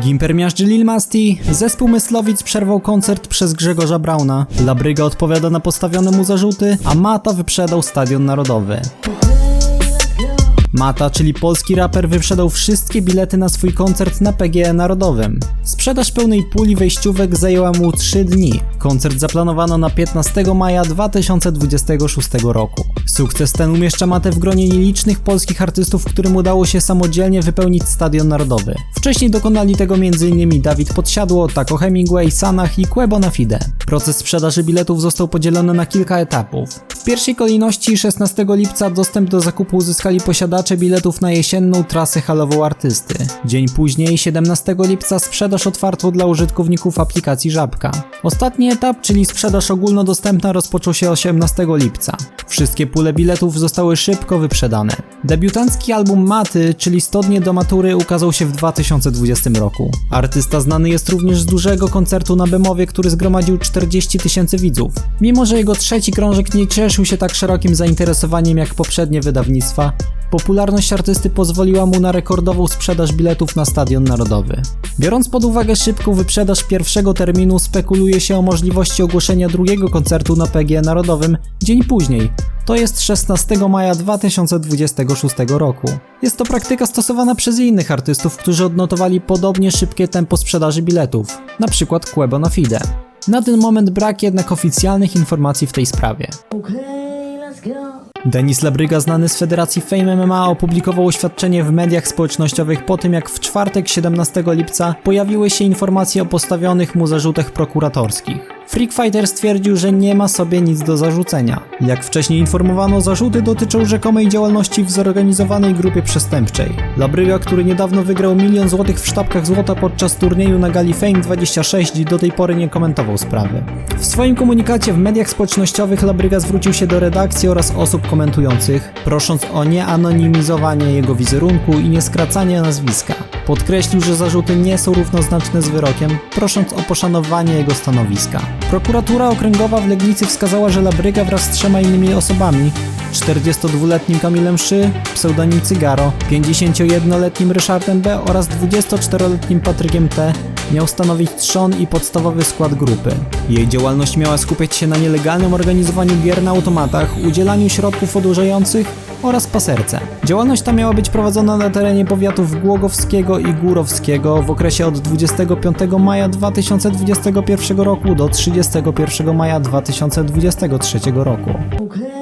Gimper miażdży Lil Masti, zespół Myslowic przerwał koncert przez Grzegorza Brauna, Labryga odpowiada na postawione mu zarzuty, a Mata wyprzedał Stadion Narodowy. Mata, czyli polski raper, wyprzedał wszystkie bilety na swój koncert na PGE Narodowym. Sprzedaż pełnej puli wejściówek zajęła mu 3 dni. Koncert zaplanowano na 15 maja 2026 roku. Sukces ten umieszcza Matę w gronie nielicznych polskich artystów, którym udało się samodzielnie wypełnić Stadion Narodowy. Wcześniej dokonali tego m.in. Dawid Podsiadło, Taco Hemingway, Sanach i Quebo na Fide. Proces sprzedaży biletów został podzielony na kilka etapów. W pierwszej kolejności 16 lipca dostęp do zakupu uzyskali posiadacze biletów na jesienną trasę halową artysty. Dzień później, 17 lipca, sprzedaż otwartą dla użytkowników aplikacji Żabka. Ostatni etap, czyli sprzedaż ogólnodostępna, rozpoczął się 18 lipca. Wszystkie pule biletów zostały szybko wyprzedane. Debiutancki album Maty, czyli 100 dni do matury, ukazał się w 2020 roku. Artysta znany jest również z dużego koncertu na Bemowie, który zgromadził 40 tysięcy widzów. Mimo, że jego trzeci krążek nie cieszył się tak szerokim zainteresowaniem jak poprzednie wydawnictwa, Popularność artysty pozwoliła mu na rekordową sprzedaż biletów na Stadion Narodowy. Biorąc pod uwagę szybką wyprzedaż pierwszego terminu, spekuluje się o możliwości ogłoszenia drugiego koncertu na PG Narodowym dzień później, to jest 16 maja 2026 roku. Jest to praktyka stosowana przez innych artystów, którzy odnotowali podobnie szybkie tempo sprzedaży biletów, np. Quebo na Fide. Na ten moment brak jednak oficjalnych informacji w tej sprawie. Okay. Denis Labryga, znany z Federacji Fame MMA, opublikował oświadczenie w mediach społecznościowych po tym, jak w czwartek 17 lipca pojawiły się informacje o postawionych mu zarzutach prokuratorskich. Freak Fighter stwierdził, że nie ma sobie nic do zarzucenia. Jak wcześniej informowano, zarzuty dotyczą rzekomej działalności w zorganizowanej grupie przestępczej. Labryga, który niedawno wygrał milion złotych w sztabkach złota podczas turnieju na gali Fame 26, do tej pory nie komentował sprawy. W swoim komunikacie w mediach społecznościowych Labryga zwrócił się do redakcji oraz osób komentujących, prosząc o nieanonimizowanie jego wizerunku i nieskracanie nazwiska. Podkreślił, że zarzuty nie są równoznaczne z wyrokiem, prosząc o poszanowanie jego stanowiska. Prokuratura okręgowa w Legnicy wskazała, że Labryga wraz z trzema innymi osobami 42-letnim Kamilem Szy, pseudonim Cygaro, 51-letnim Ryszardem B oraz 24-letnim Patrykiem T miał stanowić trzon i podstawowy skład grupy. Jej działalność miała skupiać się na nielegalnym organizowaniu gier na automatach, udzielaniu środków odurzających oraz paserce. Działalność ta miała być prowadzona na terenie powiatów Głogowskiego i Górowskiego w okresie od 25 maja 2021 roku do 31 maja 2023 roku. Okay.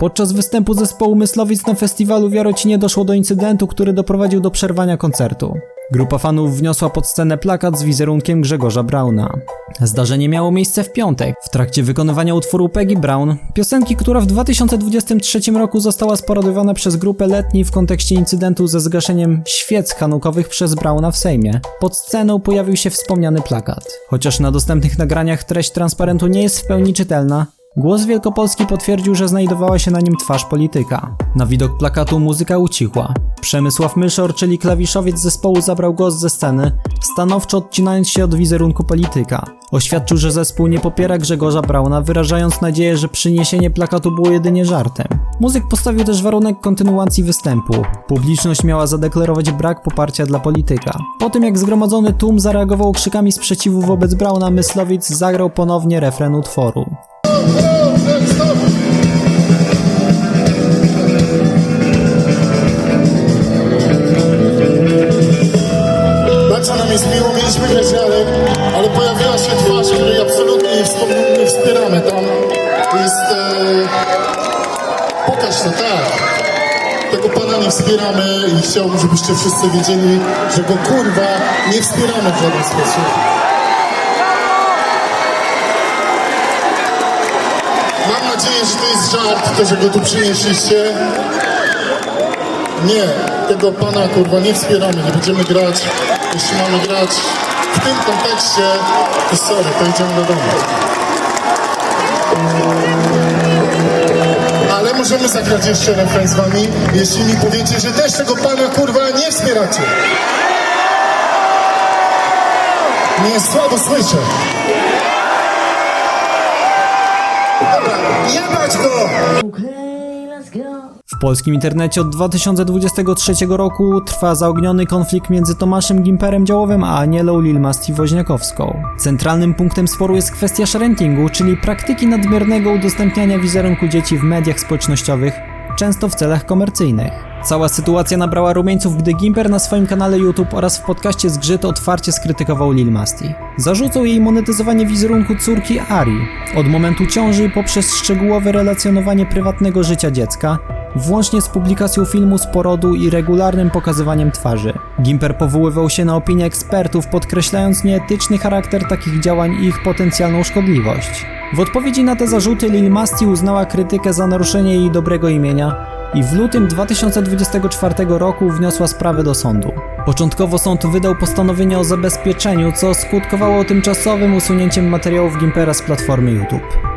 Podczas występu zespołu Myslowic na festiwalu w Jarocinie doszło do incydentu, który doprowadził do przerwania koncertu. Grupa fanów wniosła pod scenę plakat z wizerunkiem Grzegorza Brauna. Zdarzenie miało miejsce w piątek, w trakcie wykonywania utworu Peggy Brown, piosenki, która w 2023 roku została sparodowana przez grupę letni w kontekście incydentu ze zgaszeniem świec hanukowych przez Brauna w Sejmie. Pod sceną pojawił się wspomniany plakat. Chociaż na dostępnych nagraniach treść transparentu nie jest w pełni czytelna, Głos Wielkopolski potwierdził, że znajdowała się na nim twarz polityka. Na widok plakatu muzyka ucichła. Przemysław Myszor, czyli klawiszowiec zespołu, zabrał głos ze sceny, stanowczo odcinając się od wizerunku polityka. Oświadczył, że zespół nie popiera Grzegorza Brauna, wyrażając nadzieję, że przyniesienie plakatu było jedynie żartem. Muzyk postawił też warunek kontynuacji występu. Publiczność miała zadeklarować brak poparcia dla polityka. Po tym jak zgromadzony tłum zareagował krzykami sprzeciwu wobec Brauna, Myslowic zagrał ponownie refren utworu. Bardzo nam jest miło, mieliśmy rozdziałek, ale pojawiła się twarz, której absolutnie nie wspieramy. Tam jest... E... Pokaż to, tak. Tego pana nie wspieramy i chciałbym, żebyście wszyscy wiedzieli, że go kurwa nie wspieramy w żaden sposób. Nadzieję, że to jest żart, to, że go tu przynieśliście. Nie, tego pana kurwa nie wspieramy, nie będziemy grać. Jeśli mamy grać w tym kontekście, to sorry, to idziemy do domu. Ale możemy zagrać jeszcze refren z wami, jeśli mi powiecie, że też tego pana kurwa nie wspieracie. Nie, słabo słyszę. W polskim internecie od 2023 roku trwa zaogniony konflikt między Tomaszem Gimperem Działowym a Anielą Lilmasti Woźniakowską. Centralnym punktem sporu jest kwestia sharentingu, czyli praktyki nadmiernego udostępniania wizerunku dzieci w mediach społecznościowych, często w celach komercyjnych. Cała sytuacja nabrała rumieńców, gdy Gimper na swoim kanale YouTube oraz w podcaście Zgrzyt otwarcie skrytykował Lil Masti. Zarzucał jej monetyzowanie wizerunku córki Ari, od momentu ciąży poprzez szczegółowe relacjonowanie prywatnego życia dziecka, włącznie z publikacją filmu z porodu i regularnym pokazywaniem twarzy. Gimper powoływał się na opinie ekspertów, podkreślając nieetyczny charakter takich działań i ich potencjalną szkodliwość. W odpowiedzi na te zarzuty Lil Masti uznała krytykę za naruszenie jej dobrego imienia i w lutym 2024 roku wniosła sprawę do sądu. Początkowo sąd wydał postanowienie o zabezpieczeniu, co skutkowało tymczasowym usunięciem materiałów Gimpera z platformy YouTube.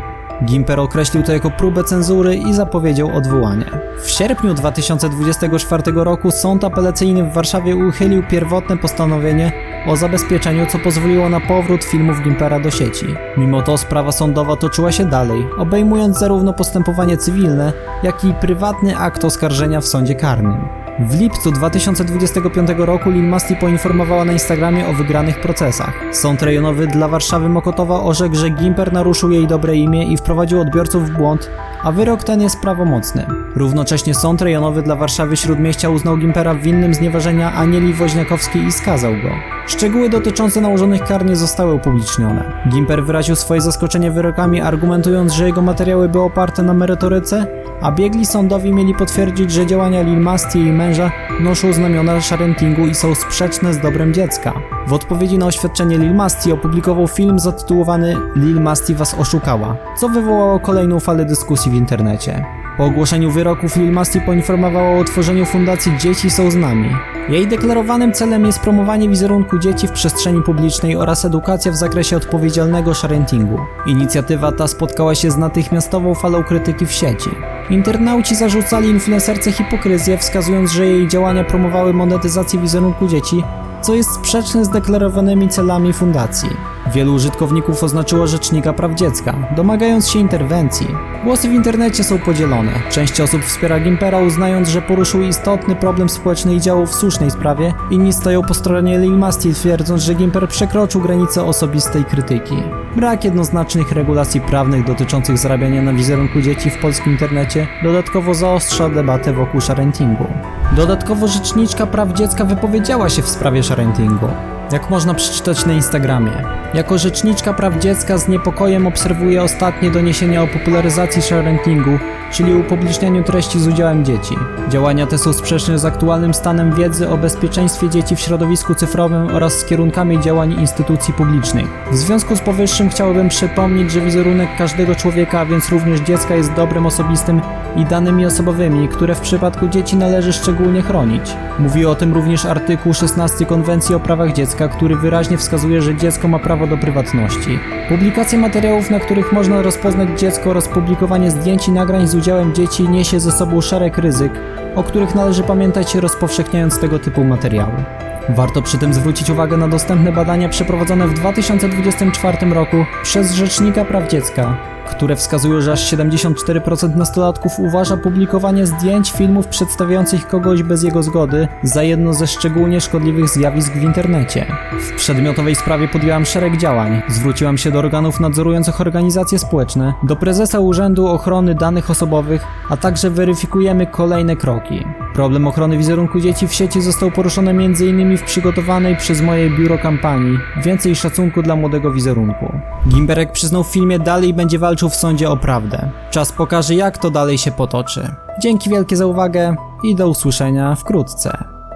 Gimper określił to jako próbę cenzury i zapowiedział odwołanie. W sierpniu 2024 roku sąd apelacyjny w Warszawie uchylił pierwotne postanowienie o zabezpieczeniu, co pozwoliło na powrót filmów Gimpera do sieci. Mimo to sprawa sądowa toczyła się dalej, obejmując zarówno postępowanie cywilne, jak i prywatny akt oskarżenia w sądzie karnym. W lipcu 2025 roku Lil Masti poinformowała na Instagramie o wygranych procesach. Sąd rejonowy dla Warszawy Mokotowa orzekł, że Gimper naruszył jej dobre imię i wprowadził odbiorców w błąd, a wyrok ten jest prawomocny. Równocześnie Sąd rejonowy dla Warszawy Śródmieścia uznał Gimpera winnym znieważenia Anieli Woźniakowskiej i skazał go. Szczegóły dotyczące nałożonych kar nie zostały upublicznione. Gimper wyraził swoje zaskoczenie wyrokami, argumentując, że jego materiały były oparte na merytoryce, a biegli sądowi mieli potwierdzić, że działania Lil Masti i jej męża noszą znamiona sharentingu i są sprzeczne z dobrem dziecka. W odpowiedzi na oświadczenie Lil Masti opublikował film zatytułowany Lil Masti was oszukała, co wywołało kolejną falę dyskusji w internecie. Po ogłoszeniu wyroków Lil Masti poinformowała o utworzeniu fundacji Dzieci są z nami. Jej deklarowanym celem jest promowanie wizerunku dzieci w przestrzeni publicznej oraz edukacja w zakresie odpowiedzialnego sharentingu. Inicjatywa ta spotkała się z natychmiastową falą krytyki w sieci. Internauci zarzucali influencerce hipokryzję, wskazując, że jej działania promowały monetyzację wizerunku dzieci, co jest sprzeczne z deklarowanymi celami fundacji. Wielu użytkowników oznaczyło Rzecznika Praw Dziecka, domagając się interwencji. Głosy w internecie są podzielone. Część osób wspiera Gimpera, uznając, że poruszył istotny problem społeczny i działał w słusznej sprawie. Inni stoją po stronie Lil Masti, twierdząc, że Gimper przekroczył granice osobistej krytyki. Brak jednoznacznych regulacji prawnych dotyczących zarabiania na wizerunku dzieci w polskim internecie dodatkowo zaostrza debatę wokół sharentingu. Dodatkowo Rzeczniczka Praw Dziecka wypowiedziała się w sprawie sharentingu. Jak można przeczytać na Instagramie. Jako rzeczniczka praw dziecka z niepokojem obserwuję ostatnie doniesienia o popularyzacji sharentingu, czyli upublicznianiu treści z udziałem dzieci. Działania te są sprzeczne z aktualnym stanem wiedzy o bezpieczeństwie dzieci w środowisku cyfrowym oraz z kierunkami działań instytucji publicznych. W związku z powyższym chciałbym przypomnieć, że wizerunek każdego człowieka, a więc również dziecka, jest dobrem osobistym i danymi osobowymi, które w przypadku dzieci należy szczególnie chronić. Mówi o tym również artykuł 16 Konwencji o prawach dziecka, który wyraźnie wskazuje, że dziecko ma prawo do prywatności. Publikacja materiałów, na których można rozpoznać dziecko oraz publikowanie zdjęć i nagrań z udziałem dzieci niesie ze sobą szereg ryzyk, o których należy pamiętać rozpowszechniając tego typu materiały. Warto przy tym zwrócić uwagę na dostępne badania przeprowadzone w 2024 roku przez Rzecznika Praw Dziecka, które wskazują, że aż 74% nastolatków uważa publikowanie zdjęć, filmów przedstawiających kogoś bez jego zgody za jedno ze szczególnie szkodliwych zjawisk w internecie. W przedmiotowej sprawie podjęłam szereg działań. Zwróciłam się do organów nadzorujących organizacje społeczne, do prezesa Urzędu Ochrony Danych Osobowych, a także weryfikujemy kolejne kroki. Problem ochrony wizerunku dzieci w sieci został poruszony m.in. w przygotowanej przez moje biuro kampanii Więcej szacunku dla młodego wizerunku. Gimberek przyznał w filmie dalej będzie walczył w sądzie o prawdę. Czas pokaże jak to dalej się potoczy. Dzięki wielkie za uwagę i do usłyszenia wkrótce.